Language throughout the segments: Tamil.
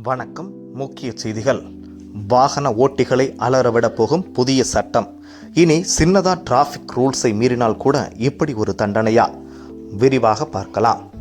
வணக்கம். முக்கிய செய்திகள். வாகன ஓட்டிகளை அலறவிட போகும் புதிய சட்டம். இனி சின்னதா டிராஃபிக் ரூல்ஸை மீறினால் கூட இப்படி ஒரு தண்டனையா? விரிவாக பார்க்கலாம்.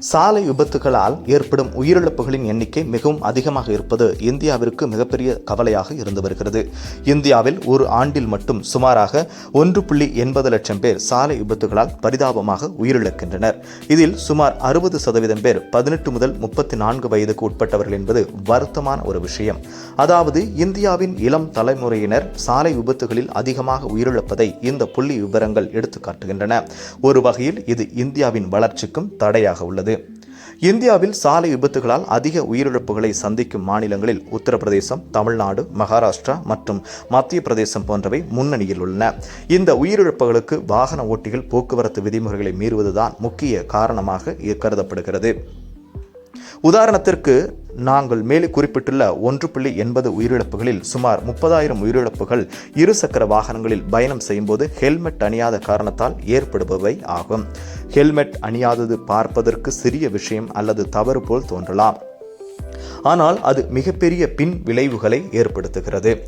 சாலை விபத்துகளால் ஏற்படும் உயிரிழப்புகளின் எண்ணிக்கை மிகவும் அதிகமாக இருப்பது இந்தியாவிற்கு மிகப்பெரிய கவலையாக இருந்து வருகிறது. இந்தியாவில் ஒரு ஆண்டில் மட்டும் சுமாராக ஒன்று புள்ளி எண்பது லட்சம் பேர் சாலை விபத்துகளால் பரிதாபமாக உயிரிழக்கின்றனர். இதில் சுமார் அறுபது சதவீதம் பேர் பதினெட்டு முதல் முப்பத்தி நான்கு வயதுக்கு உட்பட்டவர்கள் என்பது வருத்தமான ஒரு விஷயம். அதாவது இந்தியாவின் இளம் தலைமுறையினர் சாலை விபத்துகளில் அதிகமாக உயிரிழப்பதை இந்த புள்ளி விவரங்கள் எடுத்து காட்டுகின்றன ஒரு வகையில் இது இந்தியாவின் வளர்ச்சிக்கும் தடையாக உள்ளது. உள்ளது இந்தியாவில் சாலை விபத்துகளால் அதிக உயிரிழப்புகளை சந்திக்கும் மாநிலங்களில் உத்தரப்பிரதேசம் தமிழ்நாடு மகாராஷ்டிரா மற்றும் மத்திய பிரதேசம் போன்றவை முன்னணியில் உள்ளன. இந்த உயிரிழப்புகளுக்கு வாகன ஓட்டிகள் போக்குவரத்து விதிமுறைகளை மீறுவதுதான் முக்கிய காரணமாக கருதப்படுகிறது. உதாரணத்திற்கு நாங்கள் மேலே குறிப்பிட்டுள்ள ஒன்று புள்ளி எண்பது உயிரிழப்புகளில் சுமார் முப்பதாயிரம் உயிரிழப்புகள் இருசக்கர வாகனங்களில் பயணம் செய்யும்போது ஹெல்மெட் அணியாத காரணத்தால் ஏற்படுபவை ஆகும். ஹெல்மெட் அணியாதது பார்ப்பதற்கு சிறிய விஷயம் அல்லது தவறு போல் தோன்றலாம். ஆனால் அது மிகப்பெரிய பின் விளைவுகளை ஏற்படுத்துகிறது.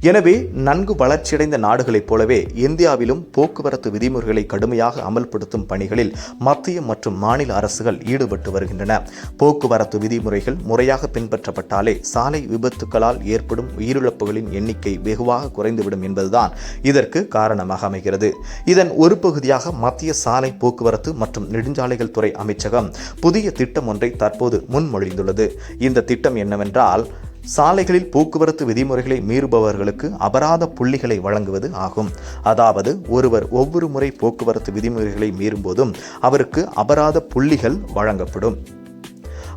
எனவே நன்கு வளர்ச்சியடைந்த நாடுகளைப் போலவே இந்தியாவிலும் போக்குவரத்து விதிமுறைகளை கடுமையாக அமல்படுத்தும் பணிகளில் மத்திய மற்றும் மாநில அரசுகள் ஈடுபட்டு வருகின்றன. போக்குவரத்து விதிமுறைகள் முறையாக பின்பற்றப்பட்டாலே சாலை விபத்துக்களால் ஏற்படும் உயிரிழப்புகளின் எண்ணிக்கை வெகுவாக குறைந்துவிடும் என்பதுதான் இதற்கு காரணமாக அமைகிறது. இதன் ஒரு பகுதியாக மத்திய சாலை போக்குவரத்து மற்றும் நெடுஞ்சாலைகள் துறை அமைச்சகம் புதிய திட்டம் ஒன்றை தற்போது முன்மொழிந்துள்ளது. இந்த திட்டம் என்னவென்றால் சாலைகளில் போக்குவரத்து விதிமுறைகளை மீறுபவர்களுக்கு அபராத புள்ளிகளை வழங்குவது ஆகும். அதாவது ஒருவர் ஒவ்வொரு முறை போக்குவரத்து விதிமுறைகளை மீறும்போதும் அவருக்கு அபராத புள்ளிகள் வழங்கப்படும்.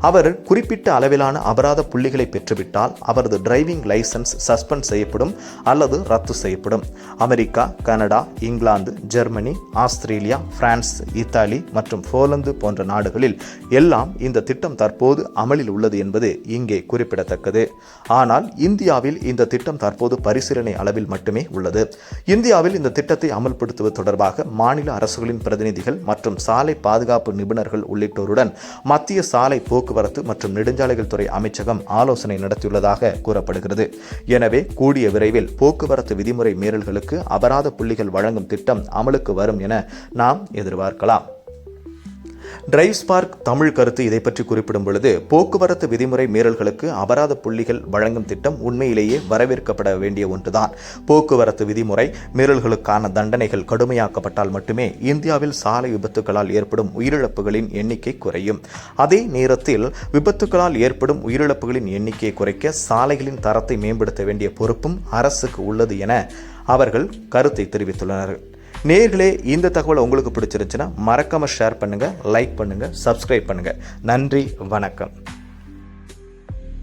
அவர் குறிப்பிட்ட அளவிலான அபராத புள்ளிகளை பெற்றுவிட்டால் அவரது டிரைவிங் லைசன்ஸ் சஸ்பெண்ட் செய்யப்படும் அல்லது ரத்து செய்யப்படும். America Canada England Germany Australia France Italy மற்றும் போலந்து போன்ற நாடுகளில் எல்லாம் இந்த திட்டம் தற்போது அமலில் உள்ளது என்பது இங்கே குறிப்பிடத்தக்கது. ஆனால் இந்தியாவில் இந்த திட்டம் தற்போது பரிசீலனை அளவில் மட்டுமே உள்ளது. இந்தியாவில் இந்த திட்டத்தை அமல்படுத்துவது தொடர்பாக மாநில அரசுகளின் பிரதிநிதிகள் மற்றும் சாலை பாதுகாப்பு நிபுணர்கள் உள்ளிட்டோருடன் மத்திய சாலை போக்கு போக்குவரத்து மற்றும் நெடுஞ்சாலைகள் துறை அமைச்சகம் ஆலோசனை நடத்தியுள்ளதாக கூறப்படுகிறது. எனவே கூடிய விரைவில் போக்குவரத்து விதிமுறை மீறல்களுக்கு அபராத புள்ளிகள் வழங்கும் திட்டம் அமலுக்கு வரும் என நாம் எதிர்பார்க்கலாம். டிரைவ் ஸ்பார்க் தமிழ் கருத்து இதை பற்றி குறிப்பிடும் பொழுது போக்குவரத்து விதிமுறை மீறல்களுக்கு அபராத புள்ளிகள் வழங்கும் திட்டம் உண்மையிலேயே வரவேற்கப்பட வேண்டிய ஒன்றுதான். போக்குவரத்து விதிமுறை மீறல்களுக்கான தண்டனைகள் கடுமையாக்கப்பட்டால் மட்டுமே இந்தியாவில் சாலை விபத்துகளால் ஏற்படும் உயிரிழப்புகளின் எண்ணிக்கை குறையும். அதே நேரத்தில் விபத்துகளால் ஏற்படும் உயிரிழப்புகளின் எண்ணிக்கையை குறைக்க சாலைகளின் தரத்தை மேம்படுத்த வேண்டிய பொறுப்பும் அரசுக்கு உள்ளது என அவர்கள் கருத்தை தெரிவித்துள்ளனர். நேர்களே இந்த தகவல் உங்களுக்கு பிடிச்சிருந்துச்சுன்னா மறக்காமல் ஷேர் பண்ணுங்கள் லைக் பண்ணுங்கள் சப்ஸ்கிரைப் பண்ணுங்கள் நன்றி வணக்கம்.